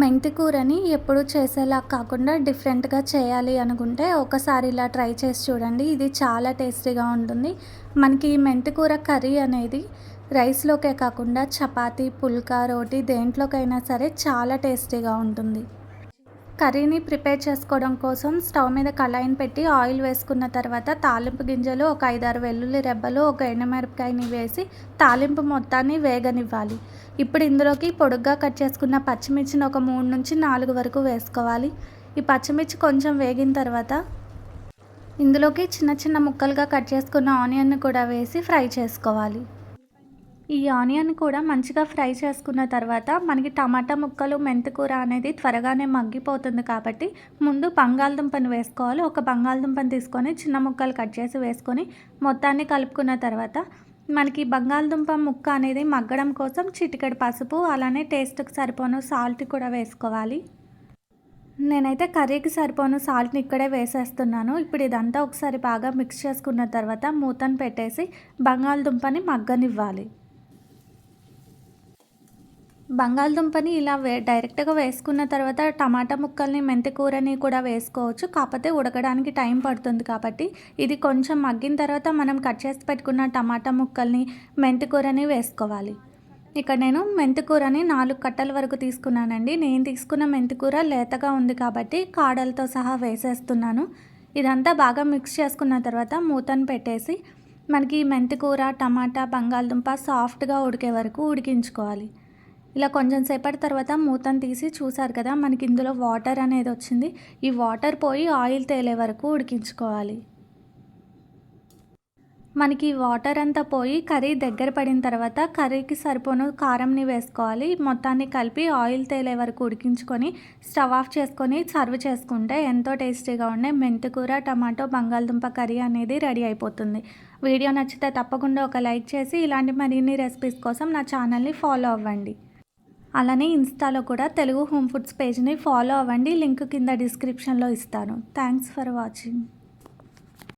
మెంతి కూరని ఎప్పుడు చేసేలా కాకుండా డిఫరెంట్గా చేయాలి అనుకుంటే ఒకసారి ఇలా ట్రై చేసి చూడండి. ఇది చాలా టేస్టీగా ఉంటుంది. మనకి ఈ మెంతి కూర కర్రీ అనేది రైస్లోకే కాకుండా చపాతీ పుల్కా రోటీ దేంట్లోకైనా సరే చాలా టేస్టీగా ఉంటుంది. కర్రీని ప్రిపేర్ చేసుకోవడం కోసం స్టవ్ మీద కళాయిని పెట్టి ఆయిల్ వేసుకున్న తర్వాత తాలింపు గింజలు ఒక ఐదారు వెల్లుల్లి రెబ్బలు ఒక ఎండమిరపకాయని వేసి తాలింపు మొత్తాన్ని వేగనివ్వాలి. ఇప్పుడు ఇందులోకి పొడుగ్గా కట్ చేసుకున్న పచ్చిమిర్చిని ఒక మూడు నుంచి నాలుగు వరకు వేసుకోవాలి. ఈ పచ్చిమిర్చి కొంచెం వేగిన తర్వాత ఇందులోకి చిన్న చిన్న ముక్కలుగా కట్ చేసుకున్న ఆనియన్ని కూడా వేసి ఫ్రై చేసుకోవాలి. ఈ ఆనియన్ కూడా మంచిగా ఫ్రై చేసుకున్న తర్వాత మనకి టమాటా ముక్కలు మెంతికూర అనేది త్వరగానే మగ్గిపోతుంది కాబట్టి ముందు బంగాళదుంపను వేసుకోవాలి. ఒక బంగాళదుంపని తీసుకొని చిన్న ముక్కలు కట్ చేసి వేసుకొని మొత్తాన్ని కలుపుకున్న తర్వాత మనకి బంగాళదుంప ముక్క అనేది మగ్గడం కోసం చిటికెడు పసుపు అలానే టేస్ట్కి సరిపోను సాల్ట్ కూడా వేసుకోవాలి. నేనైతే కర్రీకి సరిపోను సాల్ట్ని ఇక్కడే వేసేస్తున్నాను. ఇప్పుడు ఇదంతా ఒకసారి బాగా మిక్స్ చేసుకున్న తర్వాత మూతను పెట్టేసి బంగాళదుంపని మగ్గనివ్వాలి. బంగాళదుంపని ఇలా వే డైరెక్ట్గా వేసుకున్న తర్వాత టమాటా ముక్కల్ని మెంతి కూరని కూడా వేసుకోవచ్చు. కాకపోతే ఉడకడానికి టైం పడుతుంది కాబట్టి ఇది కొంచెం మగ్గిన తర్వాత మనం కట్ చేసి పెట్టుకున్న టమాటా ముక్కల్ని మెంతి కూరని వేసుకోవాలి. ఇక్కడ నేను మెంతికూరని నాలుగు కట్టల వరకు తీసుకున్నానండి. నేను తీసుకున్న మెంతికూర లేతగా ఉంది కాబట్టి కాడలతో సహా వేసేస్తున్నాను. ఇదంతా బాగా మిక్స్ చేసుకున్న తర్వాత మూతను పెట్టేసి మనకి మెంతికూర టమాటా బంగాళదుంప సాఫ్ట్గా ఉడికే వరకు ఉడికించుకోవాలి. ఇలా కొంచెం సేపటి తర్వాత మూతను తీసి చూసారు కదా మనకి ఇందులో వాటర్ అనేది వచ్చింది. ఈ వాటర్ పోయి ఆయిల్ తేలే వరకు ఉడికించుకోవాలి. మనకి వాటర్ అంతా పోయి కర్రీ దగ్గర పడిన తర్వాత కర్రీకి సరిపోను కారంని వేసుకోవాలి. మొత్తాన్ని కలిపి ఆయిల్ తేలే వరకు ఉడికించుకొని స్టవ్ ఆఫ్ చేసుకొని సర్వ్ చేసుకుంటే ఎంతో టేస్టీగా ఉండే మెంతికూర టమాటో బంగాళదుంప కర్రీ అనేది రెడీ అయిపోతుంది. వీడియో నచ్చితే తప్పకుండా ఒక లైక్ చేసి ఇలాంటి మరిన్ని రెసిపీస్ కోసం నా ఛానల్ని ఫాలో అవ్వండి. అలానే ఇన్స్టాలో కూడా తెలుగు హోమ్ ఫుడ్స్ పేజ్ని ఫాలో అవ్వండి. లింక్ కింద డిస్క్రిప్షన్లో ఇస్తాను. Thanks for watching.